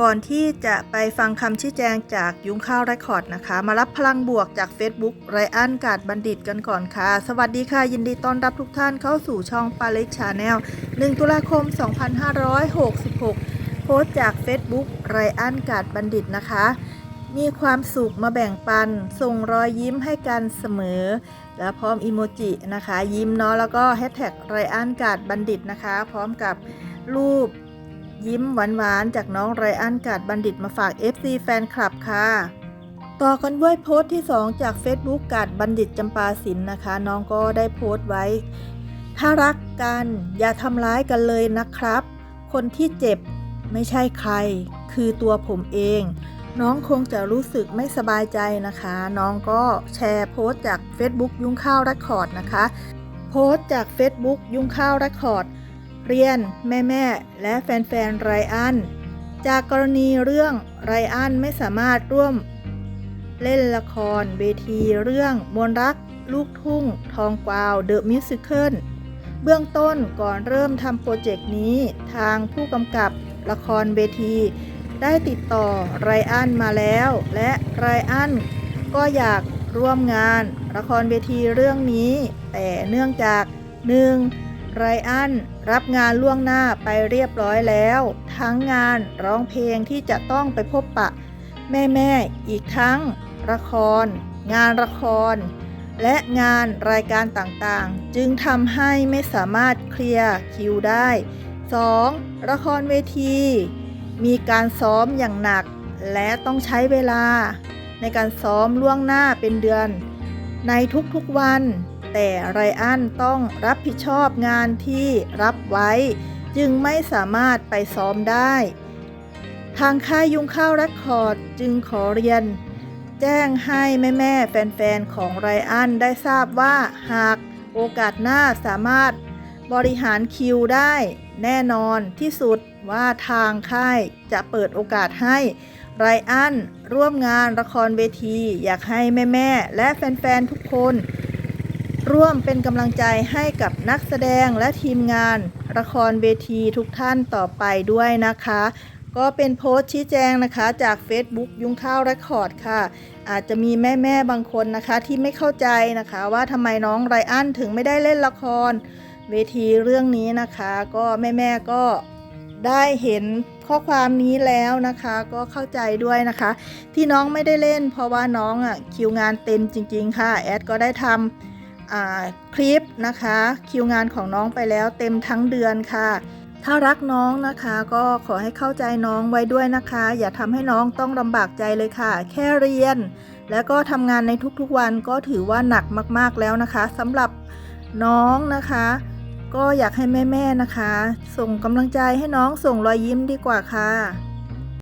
ก่อนที่จะไปฟังคำชี้แจงจากยุ้งข้าวเรคคอร์ดนะคะ มารับพลังบวกจาก Facebook ไรอันกาดบัณฑิตกันก่อนค่ะ สวัสดีค่ะ ยินดีต้อนรับทุกท่านเข้าสู่ช่องปาเล็กชาแนล 1 ตุลาคม 2566 โพสต์จาก Facebook ไรอันกาดบัณฑิตนะคะ มีความสุขมาแบ่งปัน ส่งรอยยิ้มให้กันเสมอ และพร้อมอีโมจินะคะ ยิ้มเนาะแล้วก็แฮชแท็กไรอันกาดบัณฑิตนะคะ พร้อมกับรูป ยิ้มหวานๆ จากน้องไรอันกาดบัณฑิตมาฝาก FC แฟนคลับค่ะ ต่อกันด้วยโพสต์ที่ 2 จาก Facebook กาดบัณฑิตจำปาสินนะคะ น้องก็ได้โพสต์ไว้ ถ้ารักกันอย่าทำร้ายกันเลยนะครับ คนที่เจ็บไม่ใช่ใคร คือตัวผมเอง น้องคงจะรู้สึกไม่สบายใจนะคะ น้องก็แชร์โพสต์จาก Facebook ยุ้งข้าวรคคอร์ดนะคะ โพสต์จาก Facebook ยุ้งข้าวรคคอร์ด เรียนแม่แม่ๆ และแฟนๆไรอัน จากกรณีเรื่องไรอันไม่สามารถร่วม เล่นละครเวทีเรื่องมนรัก ลูกทุ่ง ทองกวาวเดอะมิวสิคลเบื้องต้นก่อนเริ่มทำโปรเจกต์นี้ทางผู้กำกับละครเวที ได้ติดต่อไรอันมาแล้ว และไรอันก็อยากร่วมงานละครเวทีเรื่องนี้ แต่เนื่องจากหนึ่ง ไรอันรับงานล่วงหน้าไปเรียบร้อยแล้ว ทั้งงานร้องเพลงที่จะต้องไปพบปะ แม่ๆ อีกทั้ง ละคร งานละคร และงานรายการต่างๆ จึงทำให้ไม่สามารถเคลียร์คิวได้ 2. ละครเวที มีการซ้อมอย่างหนัก และต้องใช้เวลา ในการซ้อมล่วงหน้าเป็นเดือน ในทุกๆวัน แต่ไรอันต้องรับผิดชอบงานที่รับไว้ จึงไม่สามารถไปซ้อมได้ ทางค่ายยุงข้าวรคคอร์ดจึงขอเรียน แจ้งให้แม่ๆแฟนๆ ของไรอันได้ทราบว่าหากโอกาสหน้าสามารถบริหารคิวได้ แน่นอนที่สุดว่าทางค่ายจะเปิดโอกาสให้ไรอันร่วมงานละครเวที อยากให้แม่ ๆ และแฟน ๆ ทุกคน ร่วมเป็นกำลังใจให้กับนักแสดงและทีมงาน ละครเวทีทุกท่านต่อไปด้วยนะคะ ก็เป็นโพสต์ชี้แจงนะคะ จาก Facebook ยุงข้าวเรคคอร์ดค่ะ อาจจะมีแม่ๆบางคนนะคะที่ไม่เข้าใจนะคะ ว่าทำไมน้องไรอันถึงไม่ได้เล่นละคร เวทีเรื่องนี้นะคะ ก็แม่ๆก็ได้เห็นข้อความนี้แล้วนะคะก็เข้าใจด้วยนะคะ ที่น้องไม่ได้เล่น เพราะว่าน้องอะคิวงานเต็มจริง ๆ ค่ะ แอดก็ได้ทำ คลิปนะคะ คิวงานของน้องไปแล้วเต็มทั้งเดือนค่ะ ถ้ารักน้องนะคะก็ขอให้เข้าใจน้องไว้ด้วยนะคะ อย่าทำให้น้องต้องลำบากใจเลยค่ะ แค่เรียน แล้วก็ทำงานในทุกๆวันก็ถือว่าหนักมากๆแล้วนะคะสำหรับน้องนะคะก็อยากให้แม่ ๆ นะคะ ส่งกำลังใจให้น้องส่งรอยยิ้มดีกว่าค่ะ